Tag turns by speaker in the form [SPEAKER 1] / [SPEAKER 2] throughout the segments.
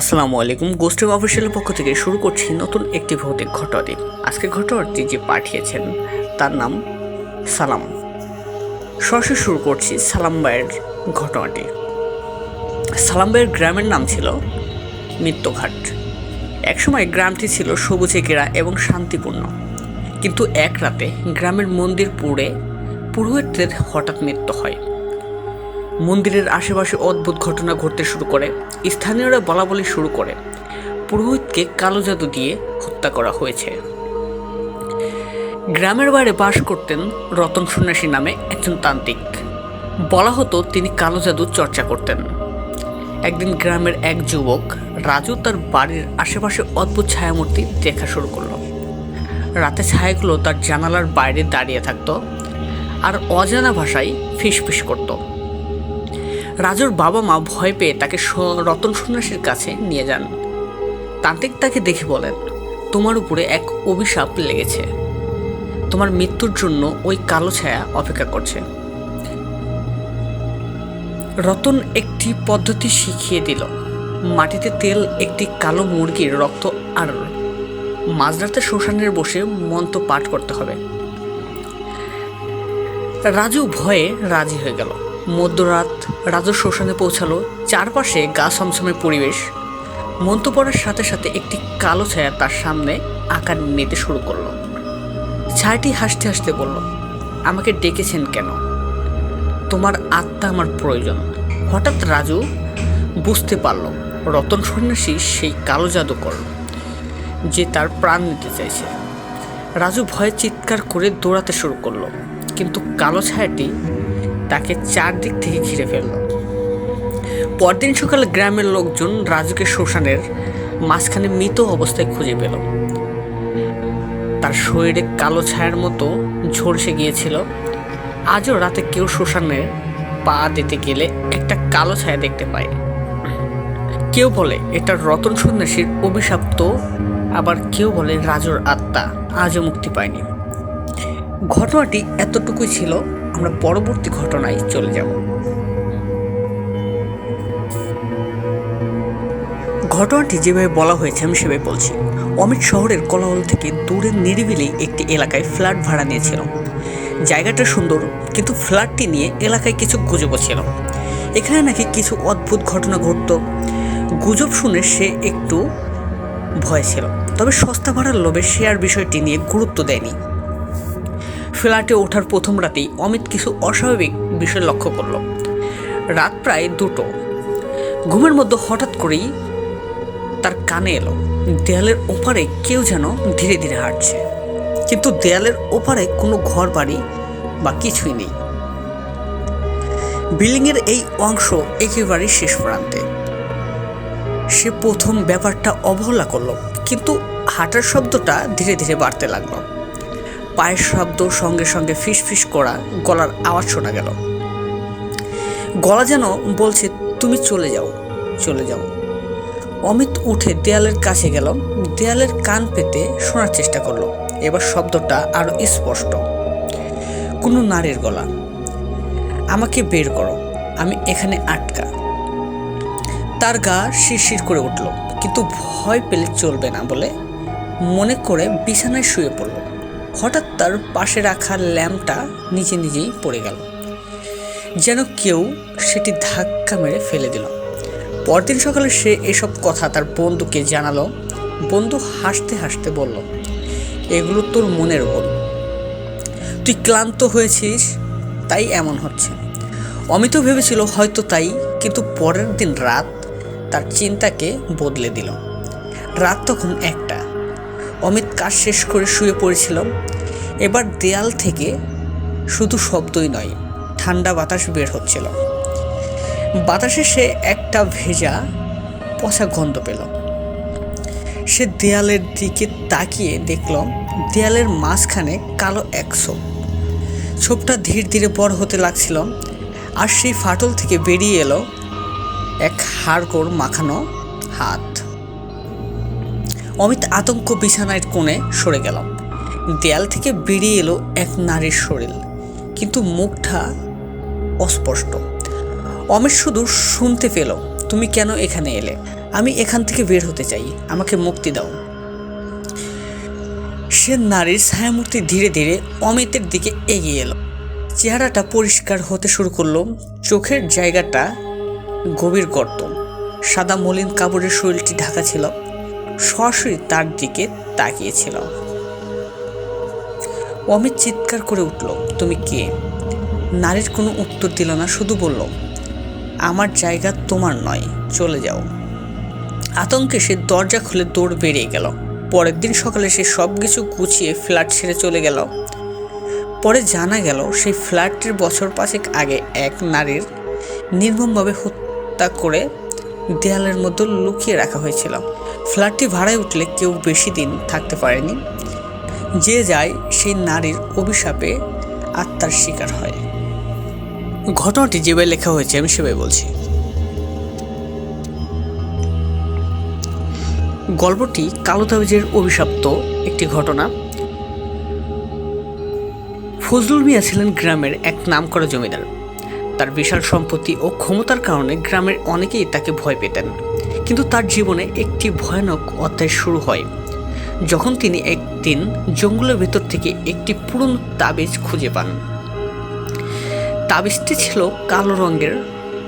[SPEAKER 1] আসসালামু আলাইকুম গোষ্ঠী অফিসিয়ালের পক্ষ থেকে শুরু করছি নতুন একটি ভৌতিক ঘটনাটি। আজকে ঘটনাটি যে পাঠিয়েছেন, তার নাম সালাম। সরাসরি শুরু করছি সালাম ভাইয়ের ঘটনাটি। সালাম ভাইয়ের গ্রামের নাম ছিল মৃত্যুঘাট একসময় গ্রামটি ছিল সবুজে ঘেরা এবং শান্তিপূর্ণ। কিন্তু এক রাতে গ্রামের মন্দির পুড়ে, পুরোহিতদের হঠাৎ মৃত্যু হয়। মন্দিরের আশেপাশে অদ্ভুত ঘটনা ঘটতে শুরু করে। স্থানীয়রা বলা বলি শুরু করে। পুরোহিতকে কালো জাদু দিয়ে হত্যা করা হয়েছে। গ্রামের বাইরে বাস করতেন রতন সন্ন্যাসী নামে একজন তান্ত্রিক। বলা হতো তিনি কালো জাদু চর্চা করতেন। একদিন গ্রামের এক যুবক রাজু তার বাড়ির আশেপাশে অদ্ভুত ছায়ামূর্তি দেখা শুরু করল। রাতে ছায়াগুলো তার জানালার বাইরে দাঁড়িয়ে থাকতো আর অজানা ভাষায় ফিসফিস করতো। রাজুর বাবা মা ভয় পেয়ে তাকে রতন সন্ন্যাসীর কাছে নিয়ে যান। তান্ত্রিক তাকে দেখে বলেন, তোমার উপরে এক অভিশাপ লেগেছে। তোমার মৃত্যুর জন্য ওই কালো ছায়া অপেক্ষা করছে। রতন একটি পদ্ধতি শিখিয়ে দিল। মাটিতে তেল একটি কালো মুরগির রক্ত আর মাঝরাতে শ্মশানের বসে মন্ত্র পাঠ করতে হবে। রাজু ভয়ে রাজি হয়ে গেল। মধ্যরাত রাজু শ্মশানে পৌঁছালো চারপাশে গা ছমছমে পরিবেশ। মন্ত্র পড়ার সাথে সাথে একটি কালো ছায়া তার সামনে আকার নিতে শুরু করল। ছায়াটি হাসতে হাসতে বলল, আমাকে ডেকেছেন কেন? তোমার আত্মা আমার প্রয়োজন। হঠাৎ রাজু বুঝতে পারল, রতন সন্ন্যাসী সেই কালো জাদুকর যে তার প্রাণ নিতে চাইছে। রাজু ভয়ে চিৎকার করে দৌড়াতে শুরু করল, কিন্তু কালো ছায়াটি তাকে চারদিক থেকে ঘিরে ফেলল। পরদিন সকালে গ্রামের লোকজন রাজুকে শ্মশানের মাঝখানে মৃত অবস্থায় খুঁজে পেল। তার শরীরে কালো ছায়ার মতো ঝলসে গিয়েছিল। আজও রাতে কেউ শ্মশানে পা দিতে গেলে একটা কালো ছায়া দেখতে পায়। কেউ বলে, এটা রতন সন্ন্যাসীর অভিশাপ্ত আবার কেউ বলে, রাজুর আত্মা আজও মুক্তি পায়নি। ঘটনাটি এতটুকুই ছিল আমরা পরবর্তী ঘটনায় চলে যাব। ঘটনাটি যেভাবে বলা হয়েছে আমি সেভাবে বলছি। অমিত শহরের কোলাহল থেকে দূরের নিরিবিলি একটি এলাকায় ফ্ল্যাট ভাড়া নিয়েছিল। জায়গাটা সুন্দর, কিন্তু ফ্ল্যাটটি নিয়ে এলাকায় কিছু গুজবও ছিল। এখানে নাকি কিছু অদ্ভুত ঘটনা ঘটতো। গুজব শুনে সে একটু ভয় ছিল। তবে সস্তা ভাড়ার লোভে আর বিষয়টি নিয়ে গুরুত্ব দেয়নি। ফ্ল্যাটে ওঠার প্রথম রাতেই অমিত কিছু অস্বাভাবিক বিষয় লক্ষ্য করল। রাত প্রায় দুটো। ঘুমের মধ্যে হঠাৎ করেই তার কানে এলো, দেয়ালের ওপারে কেউ যেন ধীরে ধীরে হাঁটছে। কিন্তু দেয়ালের ওপারে কোনো ঘর বাড়ি বা কিছুই নেই। বিল্ডিংয়ের এই অংশ একেবারেই শেষ প্রান্তে। সে প্রথম ব্যাপারটা অবহেলা করল, কিন্তু হাঁটার শব্দটা ধীরে ধীরে বাড়তে লাগল। পায়ের শব্দ সঙ্গে সঙ্গে ফিস ফিস করা গলার আওয়াজ শোনা গেল। গলা যেন বলছে, তুমি চলে যাও চলে যাও। অমিত উঠে দেয়ালের কাছে গেল। দেয়ালের কান পেতে শোনার চেষ্টা করল। এবার শব্দটা আরও স্পষ্ট। কোনো নারীর গলা। আমাকে বের করো, আমি এখানে আটকা। তার গা শিরশির করে উঠল, কিন্তু ভয় পেলে চলবে না বলে মনে করে বিছানায় শুয়ে পড়ল। হঠাৎ তার পাশে রাখা ল্যাম্পটা নিজে নিজেই পড়ে গেল। যেন কেউ সেটি ধাক্কা মেরে ফেলে দিল। পরদিন সকালে সে এসব কথা তার বন্ধুকে জানালো। বন্ধু হাসতে হাসতে বলল, এগুলো তোর মনের ভুল তুই ক্লান্ত হয়েছিস, তাই এমন হচ্ছে। অমিত ভেবেছিল হয়তো তাই, কিন্তু পরের দিন রাত তার চিন্তাকে বদলে দিল। রাত তখন একটা। অমিত কাজ শেষ করে শুয়ে পড়েছিল। এবার দেয়াল থেকে শুধু শব্দই নয়, ঠান্ডা বাতাস বের হচ্ছিল। বাতাসে সে একটা ভেজা, পচা গন্ধ পেল। সে দেয়ালের দিকে তাকিয়ে দেখল, দেয়ালের মাঝখানে কালো এক ছোপ। ছোপটা ধীরে ধীরে বড় হতে লাগছিল আর সেই ফাটল থেকে বেরিয়ে এলো এক হাড়গোড় মাখানো হাত। অমিত আতঙ্ক বিছানায় কোণে সরে গেল। দেয়াল থেকে বেরিয়ে এলো এক নারীর শরীর। কিন্তু মুখটা অস্পষ্ট। অমিত শুধু শুনতে পেল, তুমি কেন এখানে এলে? আমি এখান থেকে বের হতে চাই। আমাকে মুক্তি দাও। সে নারীর ছায়ামূর্তি ধীরে ধীরে অমিতের দিকে এগিয়ে এলো। চেহারাটা পরিষ্কার হতে শুরু করল। চোখের জায়গাটা গভীর গর্ত। সাদা মলিন কাপড়ের শরীরটি ঢাকা ছিল। সরাসরি তার দিকে তাকিয়েছিল। অমিত চিৎকার করে উঠল, তুমি কে? নারীর কোনো উত্তর দিল না, শুধু বলল, আমার জায়গা তোমার নয়, চলে যাও। আতঙ্কে সে দরজা খুলে দৌড় বেরিয়ে গেল। পরের দিন সকালে সে সব কিছু গুছিয়ে ফ্ল্যাট ছেড়ে চলে গেল। পরে জানা গেল, সেই ফ্ল্যাটটির বছর পাঁচেক আগে এক নারীর নির্মমভাবে হত্যা করে দেয়ালের মধ্যে লুকিয়ে রাখা হয়েছিল। ফ্ল্যাটটি ভাড়ায় উঠলে কেউ বেশি দিন থাকতে পারেনি। যে যায়, সেই নারীর অভিশাপে আত্মার শিকার হয়। ঘটনাটি যেভাবে লেখা হয়েছে, আমি সেভাবে বলছি। গল্পটি কালো তাবিজের অভিশপ্ত একটি ঘটনা। ফজলুল মিয়া ছিলেন গ্রামের এক নামকরা জমিদার। তার বিশাল সম্পত্তি ও ক্ষমতার কারণে গ্রামের অনেকেই তাকে ভয় পেতেন। কিন্তু তার জীবনে একটি ভয়ানক অধ্যায় শুরু হয়। যখন তিনি একদিন জঙ্গলের ভেতর থেকে একটি পুরনো তাবিজ খুঁজে পান। তাবিজটি ছিল কালো রঙের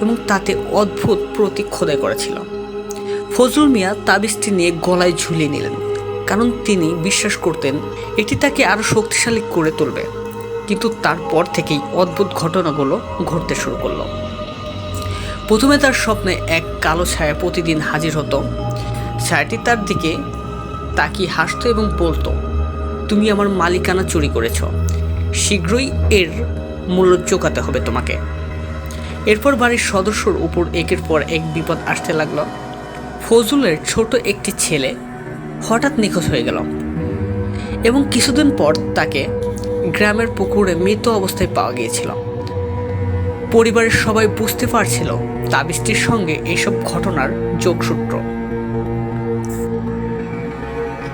[SPEAKER 1] এবং তাতে অদ্ভুত প্রতীক খোদাই করা ছিল ফজলুল মিয়া তাবিজটি নিয়ে গলায় ঝুলিয়ে নিলেন, কারণ তিনি বিশ্বাস করতেন এটি তাকে আরও শক্তিশালী করে তুলবে। কিন্তু তারপর থেকেই অদ্ভুত ঘটনাগুলো ঘটতে শুরু করল। প্রথমে তার স্বপ্নে এক কালো ছায়া প্রতিদিন হাজির হতো। ছায়াটি তার দিকে তাকিয়ে হাসতো এবং বলতো, তুমি আমার মালিকানা চুরি করেছ। শীঘ্রই এর মূল্য চোকাতে হবে তোমাকে। এরপর বাড়ির সদস্যর উপর একের পর এক বিপদ আসতে লাগল। ফজলুলের ছোট একটি ছেলে হঠাৎ নিখোঁজ হয়ে গেল এবং কিছুদিন পর তাকে গ্রামের পুকুরে মৃত অবস্থায় পাওয়া গিয়েছিল। পরিবারের সবাই বুঝতে পারছিল তাবিজটির সঙ্গে এইসব ঘটনার যোগসূত্র।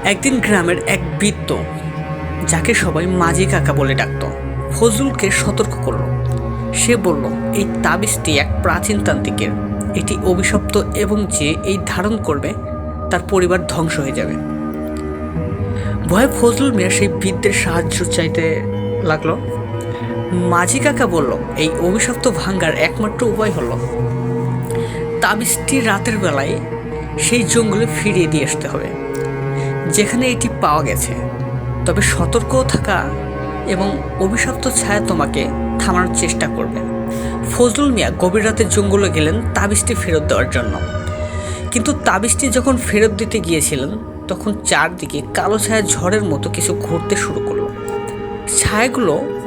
[SPEAKER 1] একদিন গ্রামের এক বৃত্ত যাকে সবাই মাঝি কাকা বলে ডাকত ফজলকে সতর্ক করল। সে বলল, এই তাবিজটি এক প্রাচীন তান্ত্রিকের এটি অভিশপ্ত এবং যে এই ধারণ করবে, তার পরিবার ধ্বংস হয়ে যাবে। ভয়ে ফজলুল মিয়া সেই বৃদ্ধের সাহায্য চাইতে লাগল। মাঝি কাকা বলল, এই অভিশপ্ত ভাঙ্গার একমাত্র উপায় হলো, তাবিজটি রাতের বেলায় সেই জঙ্গলে ফিরিয়ে দিয়ে আসতে হবে, যেখানে এটি পাওয়া গেছে। তবে সতর্কও থাকা এবং অভিশপ্ত ছায়া তোমাকে থামানোর চেষ্টা করবে। ফজলুল মিয়া গভীর রাতে জঙ্গলে গেলেন তাবিজটি ফেরত দেওয়ার জন্য। কিন্তু তাবিজটি যখন ফেরত দিতে গিয়েছিলেন, তখন চারদিকে কালো ছায়া ঝড়ের মতো কিছু ঘুরতে শুরু করল। ছায়াগুলো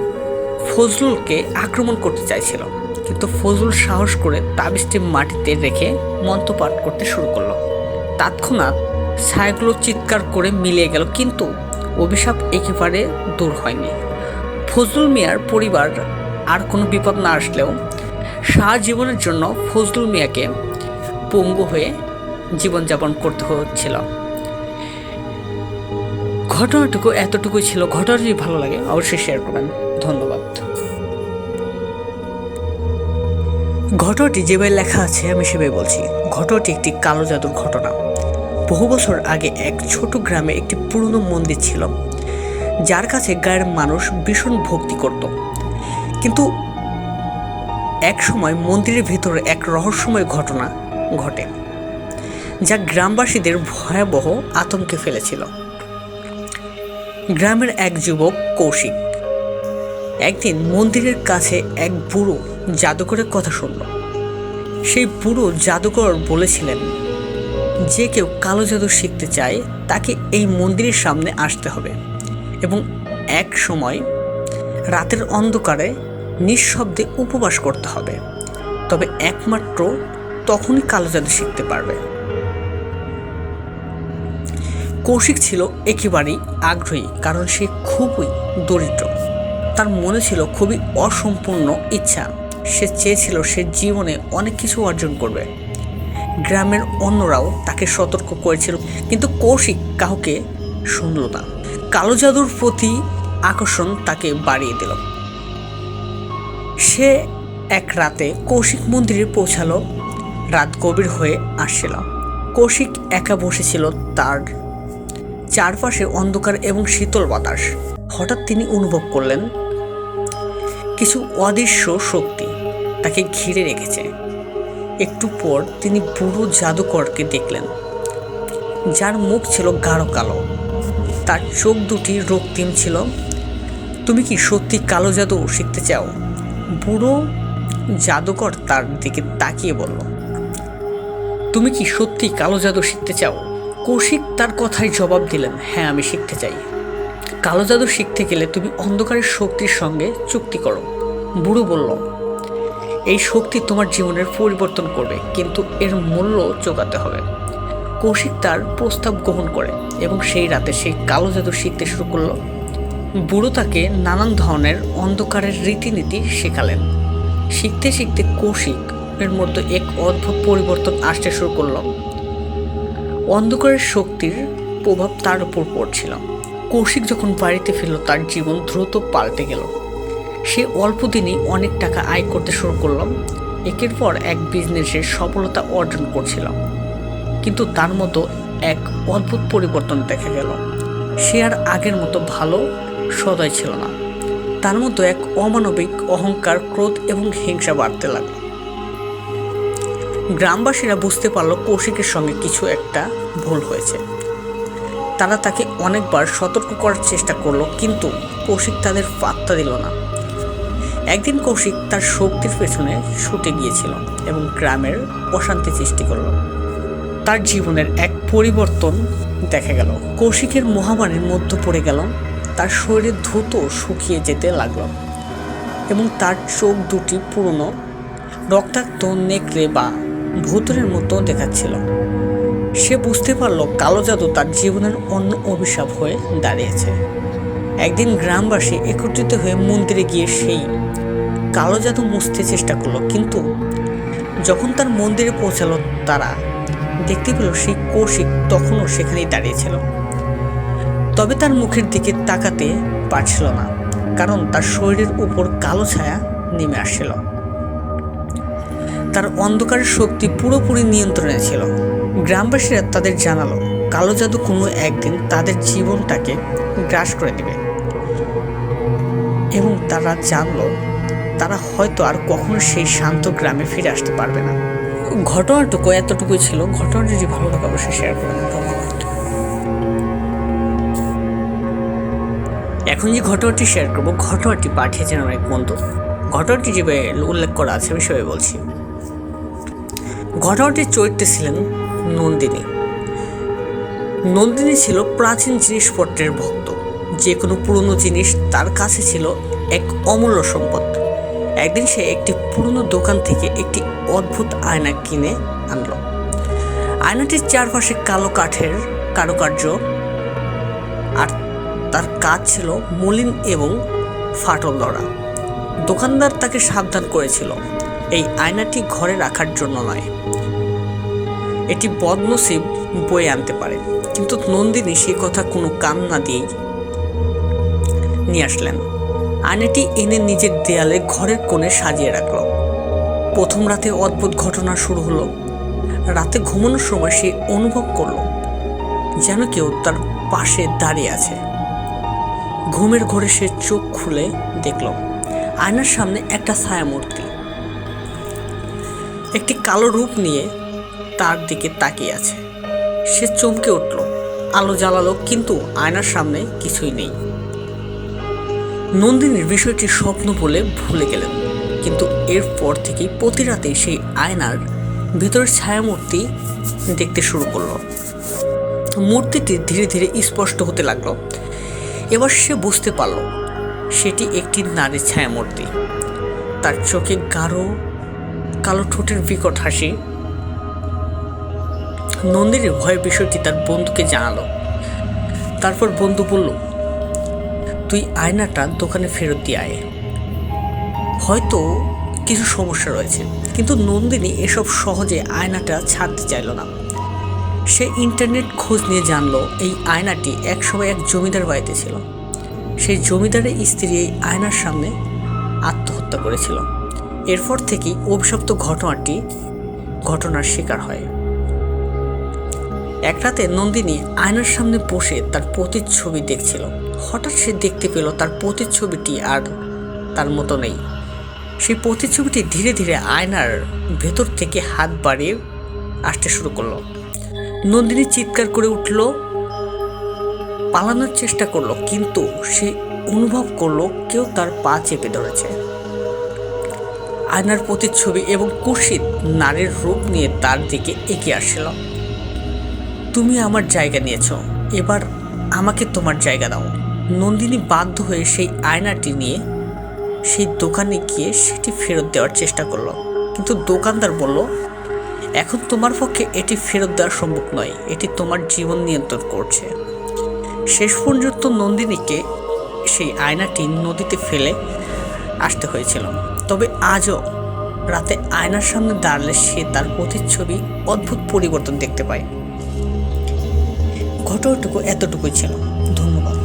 [SPEAKER 1] ফজলুলকে আক্রমণ করতে চাইছিল, কিন্তু ফজলুল সাহস করে তাবিজটি মাটিতে রেখে মন্ত্রপাঠ করতে শুরু করল। তৎক্ষণাৎ ছায়াগুলো চিৎকার করে মিলিয়ে গেল, কিন্তু অভিশাপ একেবারে দূর হয়নি। ফজলুল মিয়ার পরিবার আর কোনো বিপদ না আসলেও সারা জীবনের জন্য ফজলুল মিয়াকে পঙ্গু হয়ে জীবনযাপন করতে হচ্ছিল। ঘটনাটুকু এতটুকুই ছিল। ঘটনা ভালো লাগে, অবশ্যই শেয়ার করবেন। ধন্যবাদ। ঘটনাটি যেভাবে লেখা আছে, আমি সেভাবে বলছি। ঘটনাটি একটি কালো জাদুর ঘটনা। বহু বছর আগে এক ছোট গ্রামে একটি পুরনো মন্দির ছিল, যার কাছে গায়ের মানুষ ভীষণ ভক্তি করত। কিন্তু এক সময় মন্দিরের ভেতরে এক রহস্যময় ঘটনা ঘটে, যা গ্রামবাসীদের ভয়াবহ আতঙ্কে ফেলেছিল। গ্রামের এক যুবক কৌশিক, একদিন মন্দিরের কাছে এক বুড়ো জাদুকরের কথা শুনল। সেই পুরো জাদুকর বলেছিলেন, যে কেউ কালো জাদু শিখতে চায়, তাকে এই মন্দিরের সামনে আসতে হবে। এবং এক সময় রাতের অন্ধকারে নিঃশব্দে উপবাস করতে হবে। তবে একমাত্র তখনই কালো জাদু শিখতে পারবে। কৌশিক ছিল একেবারেই আগ্রহী, কারণ সে খুবই দরিদ্র। তার মনে ছিল খুবই অসম্পূর্ণ ইচ্ছা। সে চেয়েছিল সে জীবনে অনেক কিছু অর্জন করবে। গ্রামের অন্যরাও তাকে সতর্ক করেছিল, কিন্তু কৌশিক কাউকে শুনল না। কালো জাদুর প্রতি আকর্ষণ তাকে বাড়িয়ে দিল। সে এক রাতে কৌশিক মন্দিরে পৌঁছালো, রাত গভীর হয়ে আসছিল। কৌশিক একা বসেছিল তার চারপাশে অন্ধকার এবং শীতল বাতাস। হঠাৎ তিনি অনুভব করলেন, কিছু অদৃশ্য শক্তি তাকে ঘিরে রেখেছে। একটু পর তিনি বুড়ো জাদুকরকে দেখলেন। যার মুখ ছিল গাঢ় কালো। তার চোখ দুটি রক্তিম ছিল। তুমি কি সত্যি কালো জাদু শিখতে চাও? বুড়ো জাদুকর তার দিকে তাকিয়ে বলল, তুমি কি সত্যি কালো জাদু শিখতে চাও? কৌশিক তার কথায় জবাব দিলেন হ্যাঁ আমি শিখতে চাই। কালো জাদু শিখতে গেলে তুমি অন্ধকারের শক্তির সঙ্গে চুক্তি করো। বুড়ো বলল এই শক্তি তোমার জীবনের পরিবর্তন করবে, কিন্তু এর মূল্য চোকাতে হবে। কৌশিক তার প্রস্তাব গ্রহণ করে এবং সেই রাতে সেই কালো জাদু শিখতে শুরু করল। বুড়ো তাকে নানান ধরনের অন্ধকারের রীতিনীতি শেখালেন। শিখতে শিখতে কৌশিক এর মধ্যে এক অদ্ভুত পরিবর্তন আসতে শুরু করল। অন্ধকারের শক্তির প্রভাব তার উপর পড়ছিল। কৌশিক যখন বাড়িতে ফিরল, তার জীবন দ্রুত পাল্টে গেল। সে অল্প দিনেই অনেক টাকা আয় করতে শুরু করলাম একের পর এক বিজনেসে সফলতা অর্জন করছিলাম কিন্তু তার মতো এক অদ্ভুত পরিবর্তন দেখা গেল। সে আর আগের মতো ভালো সদয় ছিল না। তার মতো এক অমানবিক অহংকার, ক্রোধ এবং হিংসা বাড়তে লাগল। গ্রামবাসীরা বুঝতে পারল কৌশিকের সঙ্গে কিছু একটা ভুল হয়েছে। তারা তাকে অনেকবার সতর্ক করার চেষ্টা করল, কিন্তু কৌশিক তাদের পাত্তা দিল না। একদিন কৌশিক তার শক্তির পেছনে ছুটে গিয়েছিল এবং গ্রামের অশান্তি সৃষ্টি করল। তার জীবনের এক পরিবর্তন দেখা গেল। কৌশিকের মহামারীর মধ্যে পড়ে গেল। তার শরীরে দ্রুত শুকিয়ে যেতে লাগল এবং তার চোখ দুটি পুরনো রক্তাক্ত নেকড়ে বা ভূতরের মতো দেখাচ্ছিল। সে বুঝতে পারল কালো জাদু তার জীবনের অন্য অভিশাপ হয়ে দাঁড়িয়েছে। একদিন গ্রামবাসী একত্রিত হয়ে মন্দিরে গিয়ে সেই কালো জাদু মুছতে চেষ্টা করল, কিন্তু যখন তার মন্দিরে পৌঁছালো তারা, দেখতে পেল সেই কৌশিক তখনও সেখানেই দাঁড়িয়েছিল তবে তার মুখের দিকে তাকাতে পারছিল না, কারণ তার শরীরের উপর কালো ছায়া নেমে আসছিল। তার অন্ধকারের শক্তি পুরোপুরি নিয়ন্ত্রণে ছিল। গ্রামবাসীরা তাদের জানালো, কালো জাদু কোনো একদিন তাদের জীবনটাকে গ্রাস করে দেবে। এবং তারা জানলো তারা হয়তো আর কখনো সেই শান্ত গ্রামে ফিরে আসতে পারবে না। ঘটনাটুকু, এতটুকুই ছিল। ঘটনাটা যদি ভালো লাগে, অবশ্যই শেয়ার ধন্যবাদ। এখন যে ঘটনাটি শেয়ার করব, ঘটনাটি পাঠিয়েছেন আমার এক বন্ধু। ঘটনাটি যেভাবে উল্লেখ করা আছে, আমি সেভাবে বলছি। ঘটনাটির চরিত্রে ছিলেন নন্দিনী। নন্দিনী ছিল প্রাচীন জিনিসপত্রের ভক্ত। যে কোনো পুরনো জিনিস তার কাছে ছিল এক অমূল্য সম্পদ। একদিন সে একটি পুরনো দোকান থেকে একটি অদ্ভুত আয়না কিনে আনলো। আয়নাটির চারপাশে কালো কাঠের কারুকার্য আর তার কাজ ছিল মলিন এবং ফাটল ধরা। দোকানদার তাকে সাবধান করেছিল, এই আয়নাটি ঘরে রাখার জন্য নয়। এটি বদনসিব বয়ে আনতে পারে, কিন্তু নন্দিনী সেই কথা কোনো কান না দিয়েই নিয়ে আসলেন। আয়নাটি এনে নিজের দেয়ালে ঘরের কোণে সাজিয়ে রাখল। প্রথম রাতে অদ্ভুত ঘটনা শুরু হলো। রাতে ঘুমানোর সময় সে অনুভব করল যেন কেউ তার পাশে দাঁড়িয়ে আছে। ঘুমের ঘরে সে চোখ খুলে দেখল, আয়নার সামনে একটা ছায়ামূর্তি। একটি কালো রূপ নিয়ে তার দিকে তাকিয়ে আছে। সে চমকে উঠল। আলো জ্বালালো, কিন্তু আয়নার সামনে কিছুই নেই। নন্দিনীর বিষয়টি স্বপ্ন বলে ভুলে গেলেন। কিন্তু এরপর থেকেই প্রতি রাতে সেই আয়নার ভেতরের ছায়ামূর্তি দেখতে শুরু করল। মূর্তিটি ধীরে ধীরে স্পষ্ট হতে লাগল। এবার সে বুঝতে পারল, সেটি একটি নারীর ছায়ামূর্তি। তার চোখে গাঢ়, কালো ঠোঁটের বিকট হাসি। নন্দিনীর ভয়ের বিষয়টি তার বন্ধুকে জানালো। তারপর বন্ধু বলল তুই আয়নাটা দোকানে ফেরত দিয়ে আয়। হয়তো কিছু সমস্যা রয়েছে, কিন্তু নন্দিনী এসব সহজে আয়নাটা ছাড়তে চাইল না। সে ইন্টারনেট খোঁজ নিয়ে জানলো, এই আয়নাটি একসময় এক জমিদার বাড়িতে ছিল। সেই জমিদারের স্ত্রী এই আয়নার সামনে আত্মহত্যা করেছিল। এরপর থেকেই অভিশপ্ত ঘটনাটি ঘটনার শিকার হয়। এক রাতে নন্দিনী আয়নার সামনে বসে তার প্রতিচ্ছবি দেখছিল। হঠাৎ সে দেখতে পেল তার প্রতিচ্ছবিটি আর তার মতো নেই। সেই প্রতিচ্ছবিটি ধীরে ধীরে আয়নার ভেতর থেকে হাত বাড়িয়ে আসতে শুরু করল। নন্দিনী চিৎকার করে উঠল, পালানোর চেষ্টা করল, কিন্তু সে অনুভব করল কেউ তার পা চেপে ধরেছে। আয়নার প্রতিচ্ছবি এবং কুর্শিদ নারীর রূপ নিয়ে তার দিকে এগিয়ে আসছিল। তুমি আমার জায়গা নিয়েছ, এবার আমাকে তোমার জায়গা দাও। নন্দিনী বাধ্য হয়ে সেই আয়নাটি নিয়ে সেই দোকানে গিয়ে সেটি ফেরত দেওয়ার চেষ্টা করল। কিন্তু দোকানদার বলল, এখন তোমার পক্ষে এটি ফেরত দেওয়া সম্ভব নয়। এটি তোমার জীবন নিয়ন্ত্রণ করছে। শেষ পর্যন্ত নন্দিনীকে সেই আয়নাটি নদীতে ফেলে আসতে হয়েছিল। তবে আজও রাতে আয়নার সামনে দাঁড়ালে সে তার প্রতিচ্ছবি অদ্ভুত পরিবর্তন দেখতে পায়। ঘটনাটুকু এতটুকুই ছিল। ধন্যবাদ।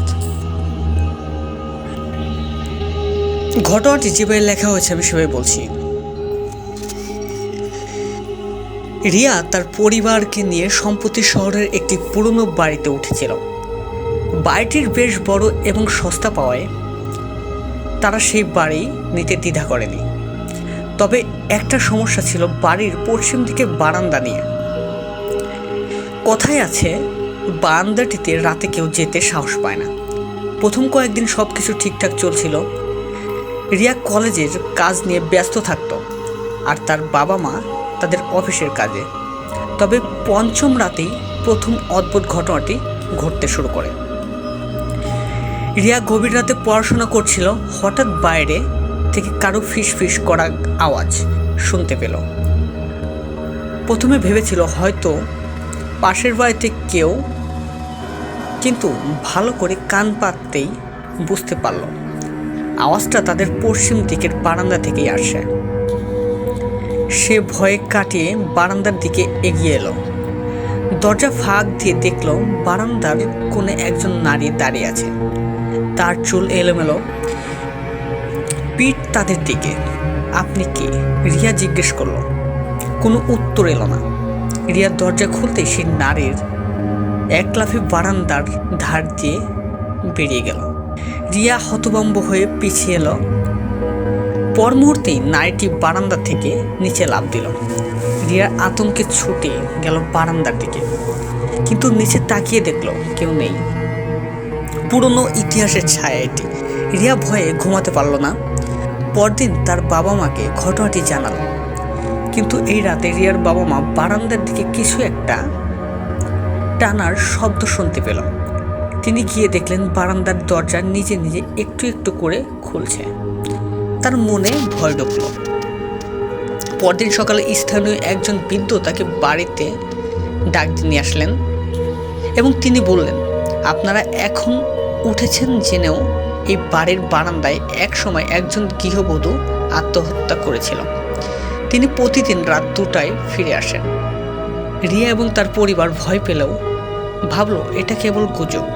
[SPEAKER 1] ঘটনাটি যেভাবে লেখা হয়েছে, আমি সেভাবে বলছি। রিয়া তার পরিবারকে নিয়ে সম্প্রতি শহরের একটি পুরনো বাড়িতে উঠেছিল। বাড়িটির বেশ বড় এবং সস্তা পাওয়ায় তারা সেই বাড়ি নিতে দ্বিধা করেনি। তবে একটা সমস্যা ছিল বাড়ির পশ্চিম দিকে বারান্দা নিয়ে। কথায় আছে, বারান্দাটিতে রাতে কেউ যেতে সাহস পায় না। প্রথম কয়েকদিন সব কিছু ঠিকঠাক চলছিল রিয়া কলেজের কাজ নিয়ে ব্যস্ত থাকতো আর তার বাবা মা তাদের অফিসের কাজে। তবে পঞ্চম রাতেই প্রথম অদ্ভুত ঘটনাটি ঘটতে শুরু করে। রিয়া গভীর রাতে পড়াশোনা করছিল, হঠাৎ বাইরে থেকে কারও ফিস ফিস করা আওয়াজ শুনতে পেল। প্রথমে ভেবেছিল হয়তো পাশের বাড়িতে কেউ, কিন্তু ভালো করে কান পাততেই বুঝতে পারল। আওয়াজটা তাদের পশ্চিম দিকের বারান্দা থেকেই আসে। সে ভয়ে কাটিয়ে বারান্দার দিকে এগিয়ে এলো। দরজা ফাঁক দিয়ে দেখল বারান্দার কোণে একজন নারী দাঁড়িয়ে আছে। তার চুল এলোমেলো। পিঠ তাদের দিকে। আপনি কে? রিয়া জিজ্ঞেস করল। কোনো উত্তর এলো না। রিয়ার দরজা খুলতে সে নারীর এক লাফে বারান্দার ধার দিয়ে বেরিয়ে গেল। রিয়া হতভম্ব হয়ে পিছিয়ে এলো। পর মুহূর্তেই নারীটি বারান্দা থেকে নিচে লাফ দিল। রিয়ার আতঙ্কে ছুটে গেল বারান্দার দিকে। কিন্তু নিচে তাকিয়ে দেখল কেউ নেই। পুরনো ইতিহাসের ছায়া এটি। রিয়া ভয়ে ঘুমাতে পারল না। পরদিন তার বাবা মাকে ঘটনাটি জানাল। কিন্তু এই রাতে রিয়ার বাবা মা বারান্দার দিকে কিছু একটা টানার শব্দ শুনতে পেল। তিনি গিয়ে দেখলেন বারান্দার দরজা নিজে নিজে একটু একটু করে খুলছে। তার মনে ভয় ঢুকল। পরদিন সকালে স্থানীয় একজন বৃদ্ধ তাকে বাড়িতে ডাক নিয়ে আসলেন এবং তিনি বললেন, আপনারা এখন উঠেছেন জেনেও এই বাড়ির বারান্দায় এক সময় একজন গৃহবধূ আত্মহত্যা করেছিল। তিনি প্রতিদিন রাত দুটায় ফিরে আসেন। রিয়া এবং তার পরিবার ভয় পেলেও ভাবল, এটা কেবল গুজব।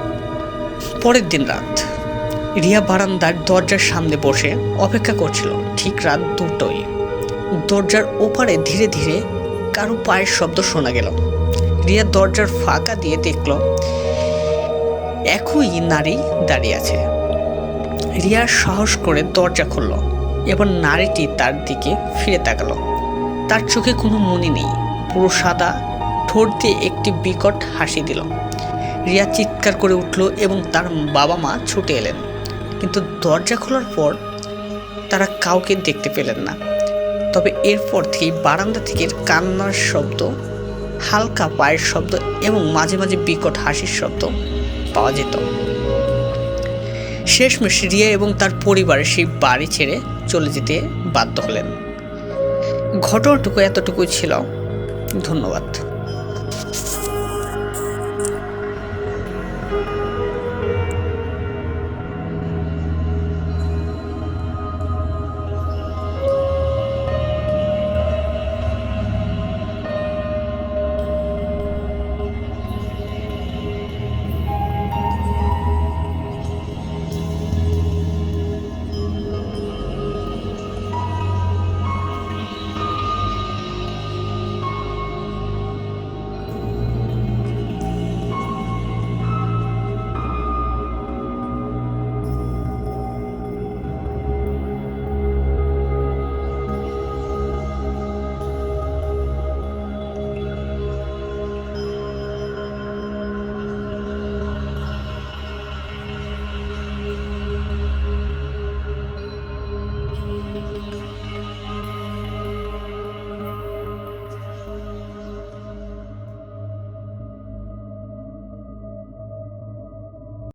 [SPEAKER 1] পরের দিন রাত। রিয়া বারান্দার দরজার সামনে বসে অপেক্ষা করছিল ঠিক রাত দুটোই দরজার ওপারে ধীরে ধীরে কারও পায়ের শব্দ শোনা গেল। রিয়া দরজার ফাঁকা দিয়ে দেখল, একই নারী দাঁড়িয়ে আছে। রিয়া সাহস করে দরজা খুলল, এবার নারীটি তার দিকে ফিরে তাকালো। তার চোখে কোনো মনি নেই, পুরো সাদা, ঠোঁট দিয়ে একটি বিকট হাসি দিল। রিয়া চিৎকার করে উঠল এবং তার বাবা মা ছুটে এলেন। কিন্তু দরজা খোলার পর তারা কাউকে দেখতে পেলেন না। তবে এরপর থেকেই বারান্দা থেকে কান্নার শব্দ, হালকা পায়ের শব্দ এবং মাঝে মাঝে বিকট হাসির শব্দ পাওয়া যেত। শেষমেশ রিয়া এবং তার পরিবার সেই বাড়ি ছেড়ে চলে যেতে বাধ্য হলেন। ঘটনাটুকু এতটুকুই ছিল। ধন্যবাদ।